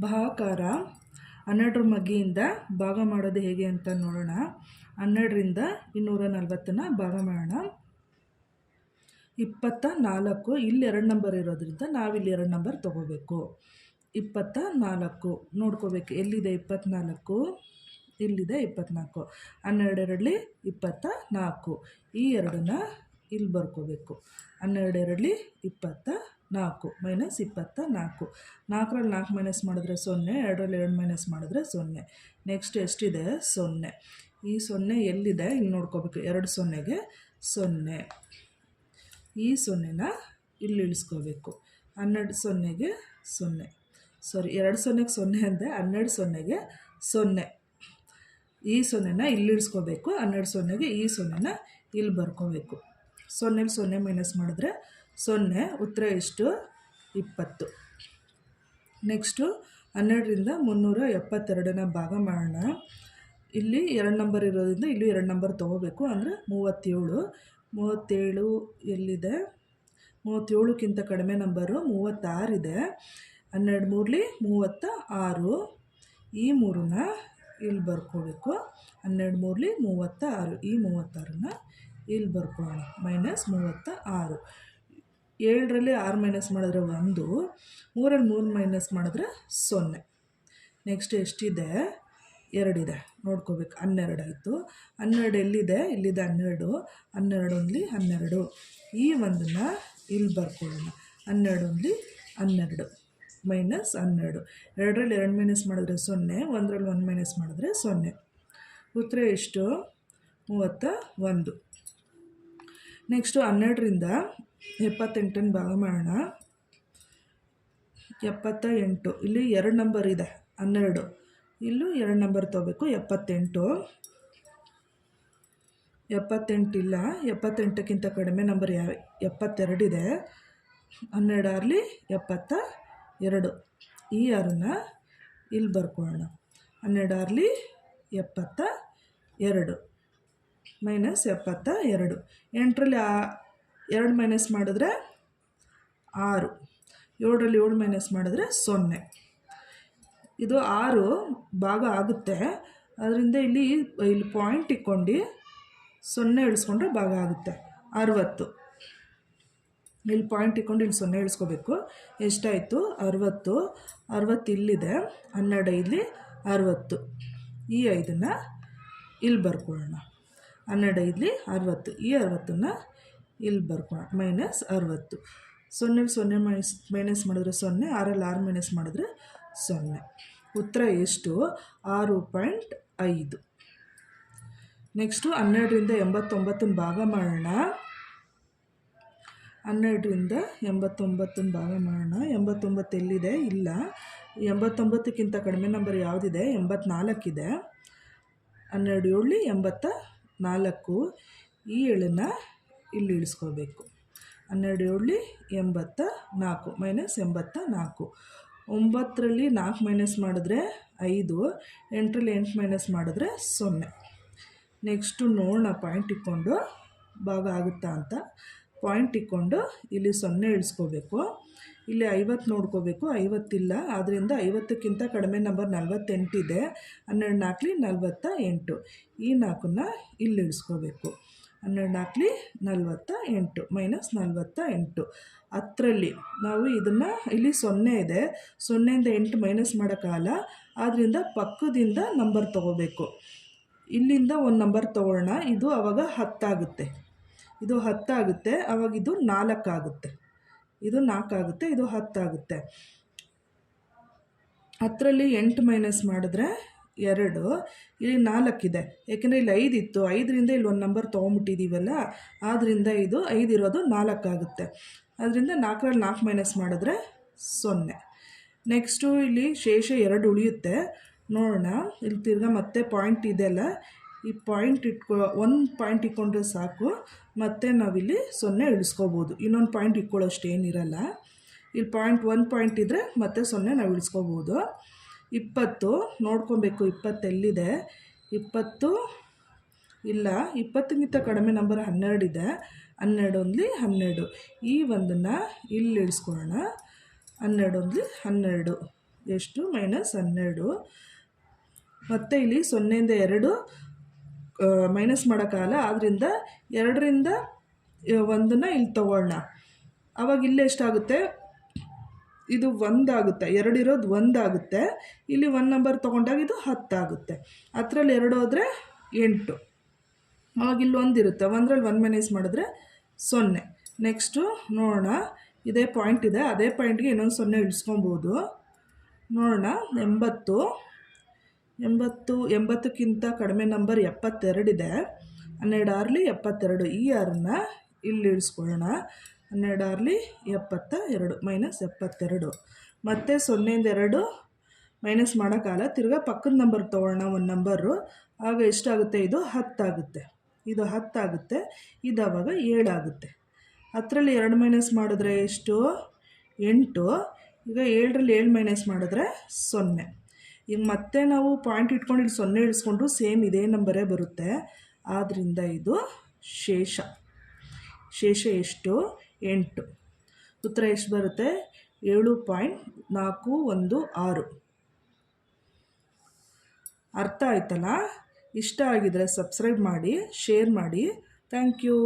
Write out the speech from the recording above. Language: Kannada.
ಭಾಗಾಕಾರ ಹನ್ನೆರಡರ ಮಗ್ಗಿಯಿಂದ ಭಾಗ ಮಾಡೋದು ಹೇಗೆ ಅಂತ ನೋಡೋಣ. ಹನ್ನೆರಡರಿಂದ ಇನ್ನೂರ ನಲ್ವತ್ತನ್ನು ಭಾಗ ಮಾಡೋಣ. ಇಪ್ಪತ್ತ ನಾಲ್ಕು, ಇಲ್ಲಿ ಎರಡು ನಂಬರ್ ಇರೋದ್ರಿಂದ ನಾವಿಲ್ಲಿ ಎರಡು ನಂಬರ್ ತೊಗೋಬೇಕು. ಇಪ್ಪತ್ತ ನಾಲ್ಕು, ನೋಡ್ಕೋಬೇಕು, ಎಲ್ಲಿದೆ ಇಪ್ಪತ್ತ್ನಾಲ್ಕು ಇಲ್ಲಿದೆ ಇಪ್ಪತ್ತ್ನಾಲ್ಕು ಹನ್ನೆರಡೆರಡಲಿ ಇಪ್ಪತ್ತ ನಾಲ್ಕು. ಈ ಎರಡನ್ನ ಇಲ್ಲಿ ಬರ್ಕೋಬೇಕು. ಹನ್ನೆರಡೆರಡಲಿ ಇಪ್ಪತ್ತ ನಾಲ್ಕು ಮೈನಸ್ ಇಪ್ಪತ್ತ ನಾಲ್ಕು. ನಾಲ್ಕರಲ್ಲಿ ನಾಲ್ಕು ಮೈನಸ್ ಮಾಡಿದ್ರೆ ಸೊನ್ನೆ, ಎರಡರಲ್ಲಿ ಎರಡು ಮೈನಸ್ ಮಾಡಿದ್ರೆ ಸೊನ್ನೆ. ನೆಕ್ಸ್ಟ್ ಎಷ್ಟಿದೆ? ಸೊನ್ನೆ. ಈ ಸೊನ್ನೆ ಎಲ್ಲಿದೆ? ಇಲ್ಲಿ ನೋಡ್ಕೋಬೇಕು. ಎರಡು ಸೊನ್ನೆಗೆ ಸೊನ್ನೆ. ಈ ಸೊನ್ನೆನ ಇಲ್ಲಿ ಇಳಿಸ್ಕೋಬೇಕು. ಹನ್ನೆರಡು ಸೊನ್ನೆಗೆ ಸೊನ್ನೆ. ಸಾರಿ ಎರಡು ಸೊನ್ನೆಗೆ ಸೊನ್ನೆ ಅಂದೆ, ಹನ್ನೆರಡು ಸೊನ್ನೆಗೆ ಸೊನ್ನೆ. ಈ ಸೊನ್ನೆನ ಇಲ್ಲಿ ಇಳಿಸ್ಕೋಬೇಕು. ಹನ್ನೆರಡು ಸೊನ್ನೆಗೆ ಈ ಸೊನ್ನೆನ ಇಲ್ಲಿ ಬರ್ಕೋಬೇಕು. ಸೊನ್ನೆಲಿ ಸೊನ್ನೆ ಮೈನಸ್ ಮಾಡಿದ್ರೆ ಸೊನ್ನೆ, ಉತ್ತರ ಎಷ್ಟು? ಇಪ್ಪತ್ತು. ನೆಕ್ಸ್ಟು ಹನ್ನೆರಡರಿಂದ ಮುನ್ನೂರ ಎಪ್ಪತ್ತೆರಡನ ಭಾಗ ಮಾಡೋಣ. ಇಲ್ಲಿ ಎರಡು ನಂಬರ್ ಇರೋದ್ರಿಂದ ಇಲ್ಲಿ ಎರಡು ನಂಬರ್ ತೊಗೋಬೇಕು, ಅಂದರೆ ಮೂವತ್ತೇಳು. ಮೂವತ್ತೇಳು ಎಲ್ಲಿದೆ? ಮೂವತ್ತೇಳಕ್ಕಿಂತ ಕಡಿಮೆ ನಂಬರು ಮೂವತ್ತಾರಿದೆ ಹನ್ನೆರಡು ಮೂರಲಿ ಮೂವತ್ತ ಆರು ಈ ಮೂರನ್ನ ಇಲ್ಲಿ ಬರ್ಕೋಬೇಕು. ಹನ್ನೆರಡು ಮೂರಲಿ ಮೂವತ್ತ ಆರು ಈ ಮೂವತ್ತಾರನ್ನ ಇಲ್ಲಿ ಬರ್ಕೊಳ್ಳೋಣ. ಮೈನಸ್ ಮೂವತ್ತ ಆರು ಏಳರಲ್ಲಿ ಆರು ಮೈನಸ್ ಮಾಡಿದ್ರೆ ಒಂದು ಮೂರಲ್ಲಿ ಮೂರು ಮೈನಸ್ ಮಾಡಿದ್ರೆ ಸೊನ್ನೆ. ನೆಕ್ಸ್ಟ್ ಎಷ್ಟಿದೆ? ಎರಡಿದೆ. ನೋಡ್ಕೋಬೇಕು. ಹನ್ನೆರಡು ಆಯಿತು. ಹನ್ನೆರಡು ಎಲ್ಲಿದೆ? ಇಲ್ಲಿದೆ ಹನ್ನೆರಡು. ಹನ್ನೆರಡು ಒಂದ್ಲಿ ಹನ್ನೆರಡು. ಈ ಒಂದನ್ನು ಇಲ್ಲಿ ಬರ್ಕೊಳ್ಳೋಣ. ಹನ್ನೆರಡು ಒಂದ್ಲಿ ಹನ್ನೆರಡು ಮೈನಸ್ ಹನ್ನೆರಡು. ಎರಡರಲ್ಲಿ ಎರಡು ಮೈನಸ್ ಮಾಡಿದ್ರೆ ಸೊನ್ನೆ, ಒಂದರಲ್ಲಿ ಒಂದು ಮೈನಸ್ ಮಾಡಿದ್ರೆ ಸೊನ್ನೆ. ಉತ್ತರ ಎಷ್ಟು? ಮೂವತ್ತ ಒಂದು. ನೆಕ್ಸ್ಟು ಹನ್ನೆರಡರಿಂದ ಎಪ್ಪತ್ತೆಂಟನ್ನು ಭಾಗ ಮಾಡೋಣ. ಎಪ್ಪತ್ತ ಎಂಟು ಇಲ್ಲಿ ಎರಡು ನಂಬರ್ ಇದೆ, ಹನ್ನೆರಡು. ಇಲ್ಲೂ ಎರಡು ನಂಬರ್ ತೊಗೋಬೇಕು, ಎಪ್ಪತ್ತೆಂಟು. ಎಪ್ಪತ್ತೆಂಟಿಲ್ಲ, ಎಪ್ಪತ್ತೆಂಟಕ್ಕಿಂತ ಕಡಿಮೆ ನಂಬರ್ ಯಾವ ಎಪ್ಪತ್ತೆರಡಿದೆ ಹನ್ನೆರಡಾರಲಿ ಎಪ್ಪತ್ತ ಎರಡು. ಈ ಆರನ್ನ ಇಲ್ಲಿ ಬರ್ಕೊಳ್ಳೋಣ? ಹನ್ನೆರಡಾರಲಿ ಎಪ್ಪತ್ತ ಎರಡು. ಮೈನಸ್ ಎಪ್ಪತ್ತ ಎರಡು. ಎಂಟರಲ್ಲಿ ಎರಡು ಮೈನಸ್ ಮಾಡಿದ್ರೆ ಆರು. ಏಳರಲ್ಲಿ ಏಳು ಮೈನಸ್ ಮಾಡಿದ್ರೆ ಸೊನ್ನೆ. ಇದು ಆರು ಭಾಗ ಆಗುತ್ತೆ. ಅದರಿಂದ ಇಲ್ಲಿ ಇಲ್ಲಿ ಪಾಯಿಂಟ್ ಇಕ್ಕೊಂಡು ಸೊನ್ನೆ ಇಳಿಸ್ಕೊಂಡ್ರೆ ಭಾಗ ಆಗುತ್ತೆ. ಅರುವತ್ತು. ಇಲ್ಲಿ ಪಾಯಿಂಟ್ ಇಕ್ಕೊಂಡು ಇಲ್ಲಿ ಸೊನ್ನೆ ಇಳಿಸ್ಕೋಬೇಕು. ಎಷ್ಟಾಯಿತು? ಅರವತ್ತು. ಅರವತ್ತು ಇಲ್ಲಿದೆ. ಹನ್ನೆರಡು ಇಲ್ಲಿ ಅರವತ್ತು. ಈ ಐದನ್ನು ಇಲ್ಲಿ ಬರ್ಕೊಳ್ಳೋಣ. ಹನ್ನೆರಡು ಐದಲಿ ಅರವತ್ತು. ಈ ಅರವತ್ತನ್ನು ಇಲ್ಲಿ ಬರ್ಕೊಳ್ಳೋಣ ಮೈನಸ್ ಅರವತ್ತು. ಸೊನ್ನೆ ಸೊನ್ನೆ ಮೈನಸ್ ಮೈನಸ್ ಮಾಡಿದ್ರೆ ಸೊನ್ನೆ ಆರಲ್ಲಿ ಆರು ಮೈನಸ್ ಮಾಡಿದ್ರೆ ಸೊನ್ನೆ. ಉತ್ತರ ಎಷ್ಟು? ಆರು ಪಾಯಿಂಟ್ ಐದು. ನೆಕ್ಸ್ಟು ಹನ್ನೆರಡರಿಂದ ಎಂಬತ್ತೊಂಬತ್ತನ್ನು ಭಾಗ ಮಾಡೋಣ. ಹನ್ನೆರಡರಿಂದ ಎಂಬತ್ತೊಂಬತ್ತನ್ನು ಭಾಗ ಮಾಡೋಣ. ಎಂಬತ್ತೊಂಬತ್ತು ಎಲ್ಲಿದೆ? ಇಲ್ಲ. ಎಂಬತ್ತೊಂಬತ್ತಕ್ಕಿಂತ ಕಡಿಮೆ ನಂಬರ್ ಯಾವುದಿದೆ? ಎಂಬತ್ನಾಲ್ಕಿದೆ. ಹನ್ನೆರಡು ಏಳು, ಎಂಬತ್ತ ನಾಲ್ಕು. ಈ ಏಳನ್ನು ಇಲ್ಲಿ ಇಳಿಸ್ಕೋಬೇಕು ಹನ್ನೆರಡು ಏಳು ಎಂಬತ್ತ ನಾಲ್ಕು ಮೈನಸ್ ಎಂಬತ್ತ ನಾಲ್ಕು. ಒಂಬತ್ತರಲ್ಲಿ ನಾಲ್ಕು ಮೈನಸ್ ಮಾಡಿದ್ರೆ ಐದು, ಎಂಟರಲ್ಲಿ ಎಂಟು ಮೈನಸ್ ಮಾಡಿದ್ರೆ ಸೊನ್ನೆ. ನೆಕ್ಸ್ಟು ನೋಡೋಣ ಪಾಯಿಂಟ್ ಇಟ್ಕೊಂಡು ಭಾಗ ಆಗುತ್ತಾ ಅಂತ. ಪಾಯಿಂಟ್ ಇಟ್ಕೊಂಡು ಇಲ್ಲಿ ಸೊನ್ನೆ ಇಳಿಸ್ಕೋಬೇಕು. ಇಲ್ಲಿ ಐವತ್ತು ನೋಡ್ಕೋಬೇಕು, ಐವತ್ತಿಲ್ಲ. ಆದ್ದರಿಂದ ಐವತ್ತಕ್ಕಿಂತ ಕಡಿಮೆ ನಂಬರ್ ನಲ್ವತ್ತೆಂಟಿದೆ ಹನ್ನೆರಡು ನಾಲ್ಕಲಿ ನಲವತ್ತ ಎಂಟು. ಈ ನಾಲ್ಕನ್ನ ಇಲ್ಲಿ ಇಳಿಸ್ಕೋಬೇಕು. ಹನ್ನೆರಡು ನಾಲ್ಕಲಿ ನಲವತ್ತ ಎಂಟು ಮೈನಸ್ ನಲವತ್ತ ಎಂಟು. ಹತ್ತರಲ್ಲಿ ನಾವು ಇದನ್ನು, ಇಲ್ಲಿ ಸೊನ್ನೆ ಇದೆ. ಸೊನ್ನೆಯಿಂದ ಎಂಟು ಮೈನಸ್ ಮಾಡೋಕ್ಕಾಗಲ್ಲ. ಆದ್ದರಿಂದ ಪಕ್ಕದಿಂದ ನಂಬರ್ ತೊಗೋಬೇಕು. ಇಲ್ಲಿಂದ ಒಂದು ನಂಬರ್ ತೊಗೊಳ್ಳೋಣ. ಇದು ಆವಾಗ ಹತ್ತಾಗುತ್ತೆ. ಇದು ಹತ್ತಾಗುತ್ತೆ ಆವಾಗ ಇದು ನಾಲ್ಕಾಗುತ್ತೆ. ಇದು ನಾಲ್ಕಾಗುತ್ತೆ, ಇದು ಹತ್ತಾಗುತ್ತೆ. ಹತ್ತರಲ್ಲಿ ಎಂಟು ಮೈನಸ್ ಮಾಡಿದ್ರೆ ಎರಡು, ಇಲ್ಲಿ ನಾಲ್ಕಿದೆ. ಯಾಕೆಂದರೆ ಇಲ್ಲಿ ಐದು ಇತ್ತು, ಐದರಿಂದ ಇಲ್ಲಿ ಒಂದು ನಂಬರ್ ತೊಗೊಂಬಿಟ್ಟಿದ್ದೀವಲ್ಲ ಆದ್ದರಿಂದ ಇದು ಐದಿರೋದು ನಾಲ್ಕಾಗುತ್ತೆ. ಅದರಿಂದ ನಾಲ್ಕರಲ್ಲಿ ನಾಲ್ಕು ಮೈನಸ್ ಮಾಡಿದ್ರೆ ಸೊನ್ನೆ. ನೆಕ್ಸ್ಟು ಇಲ್ಲಿ ಶೇಷ ಎರಡು ಉಳಿಯುತ್ತೆ. ನೋಡೋಣ, ಇಲ್ಲಿ ತಿರ್ಗಾ ಮತ್ತೆ ಪಾಯಿಂಟ್ ಇದೆಯಲ್ಲ ಈ ಪಾಯಿಂಟ್ ಇಟ್ಕೊ, ಒಂದು ಪಾಯಿಂಟ್ ಇಟ್ಕೊಂಡ್ರೆ ಸಾಕು. ಮತ್ತು ನಾವಿಲ್ಲಿ ಸೊನ್ನೆ ಇಳಿಸ್ಕೋಬೋದು. ಇನ್ನೊಂದು ಪಾಯಿಂಟ್ ಇಟ್ಕೊಳ್ಳೋಷ್ಟು ಏನಿರಲ್ಲ. ಇಲ್ಲಿ ಪಾಯಿಂಟ್ ಒಂದು ಪಾಯಿಂಟ್ ಇದ್ದರೆ ಮತ್ತೆ ಸೊನ್ನೆ ನಾವು ಇಳಿಸ್ಕೋಬೋದು. ಇಪ್ಪತ್ತು, ನೋಡ್ಕೊಬೇಕು ಇಪ್ಪತ್ತೆಲ್ಲಿದೆ ಇಪ್ಪತ್ತು ಇಲ್ಲ, ಇಪ್ಪತ್ತಕ್ಕಿಂತ ಕಡಿಮೆ ನಂಬರ್ ಹನ್ನೆರಡಿದೆ ಹನ್ನೆರಡು ಒಂದ್ಲಿ ಹನ್ನೆರಡು. ಈ ಒಂದನ್ನು ಇಲ್ಲಿ ಇಳಿಸ್ಕೊಳ್ಳೋಣ. ಹನ್ನೆರಡು ಒಂದ್ಲಿ ಹನ್ನೆರಡು. ಎಷ್ಟು? ಮೈನಸ್ ಹನ್ನೆರಡು. ಮತ್ತು ಇಲ್ಲಿ ಸೊನ್ನೆಯಿಂದ ಎರಡು ಮೈನಸ್ ಮಾಡೋಕ್ಕಾಗಲ್ಲ. ಆದ್ದರಿಂದ ಎರಡರಿಂದ ಒಂದನ್ನು ಇಲ್ಲಿ ತೊಗೊಳ್ಳೋಣ ಆವಾಗ ಇಲ್ಲಿ ಎಷ್ಟಾಗುತ್ತೆ? ಇದು ಒಂದಾಗುತ್ತೆ ಎರಡಿರೋದು ಒಂದಾಗುತ್ತೆ ಇಲ್ಲಿ ಒನ್ ನಂಬರ್ ತೊಗೊಂಡಾಗ ಇದು ಹತ್ತಾಗುತ್ತೆ ಹತ್ತರಲ್ಲಿ ಎರಡು ಹೋದರೆ ಎಂಟು. ಅವಾಗ ಇಲ್ಲಿ ಒಂದಿರುತ್ತೆ ಒಂದರಲ್ಲಿ ಒನ್ ಮೈನಸ್ ಮಾಡಿದ್ರೆ ಸೊನ್ನೆ. ನೆಕ್ಸ್ಟು ನೋಡೋಣ. ಇದೇ ಪಾಯಿಂಟ್ ಇದೆ. ಅದೇ ಪಾಯಿಂಟ್ಗೆ ಇನ್ನೊಂದು ಸೊನ್ನೆ ಇಳಿಸ್ಕೊಬೋದು. ನೋಡೋಣ. ಎಂಬತ್ತು. ಎಂಬತ್ತು, ಎಂಬತ್ತಕ್ಕಿಂತ ಕಡಿಮೆ ನಂಬರ್ ಎಪ್ಪತ್ತೆರಡಿದೆ ಹನ್ನೆರಡು ಆರ್ಲಿ ಎಪ್ಪತ್ತೆರಡು, ಈ ಆರನ್ನ ಇಲ್ಲಿ ಇಳಿಸ್ಕೊಳ್ಳೋಣ. ಹನ್ನೆರಡು ಆರ್ಲಿ ಎಪ್ಪತ್ತ ಎರಡು ಮೈನಸ್ ಎಪ್ಪತ್ತೆರಡು. ಮತ್ತು ಸೊನ್ನೆಯಿಂದ ಎರಡು ಮೈನಸ್ ಮಾಡೋಕ್ಕಾಗಲ್ಲ. ತಿರ್ಗಾ ಪಕ್ಕದ ನಂಬರ್ ತೊಗೊಳ್ಳೋಣ, ಒಂದು ನಂಬರು ಆಗ ಎಷ್ಟಾಗುತ್ತೆ? ಇದು ಹತ್ತಾಗುತ್ತೆ ಇದು ಹತ್ತಾಗುತ್ತೆ ಇದು ಆವಾಗ ಏಳಾಗುತ್ತೆ ಹತ್ತರಲ್ಲಿ ಎರಡು ಮೈನಸ್ ಮಾಡಿದ್ರೆ ಎಷ್ಟು? ಎಂಟು. ಈಗ ಏಳರಲ್ಲಿ ಏಳು ಮೈನಸ್ ಮಾಡಿದ್ರೆ ಸೊನ್ನೆ. ಈಗ ಮತ್ತೆ ನಾವು ಪಾಯಿಂಟ್ ಇಟ್ಕೊಂಡು ಇಲ್ಲಿ ಸೊನ್ನೆ ಇಳಿಸ್ಕೊಂಡು ಸೇಮ್ ಇದೇ ನಂಬರೇ ಬರುತ್ತೆ. ಆದ್ದರಿಂದ ಇದು ಶೇಷ. ಶೇಷ ಎಷ್ಟು? ಎಂಟು. ಉತ್ತರ ಎಷ್ಟು ಬರುತ್ತೆ? ಏಳು ಪಾಯಿಂಟ್ ನಾಲ್ಕು ಒಂದು ಆರು. ಅರ್ಥ ಆಯ್ತಲ್ಲ? ಇಷ್ಟ ಆಗಿದರೆ ಸಬ್ಸ್ಕ್ರೈಬ್ ಮಾಡಿ ಶೇರ್ ಮಾಡಿ. Thank you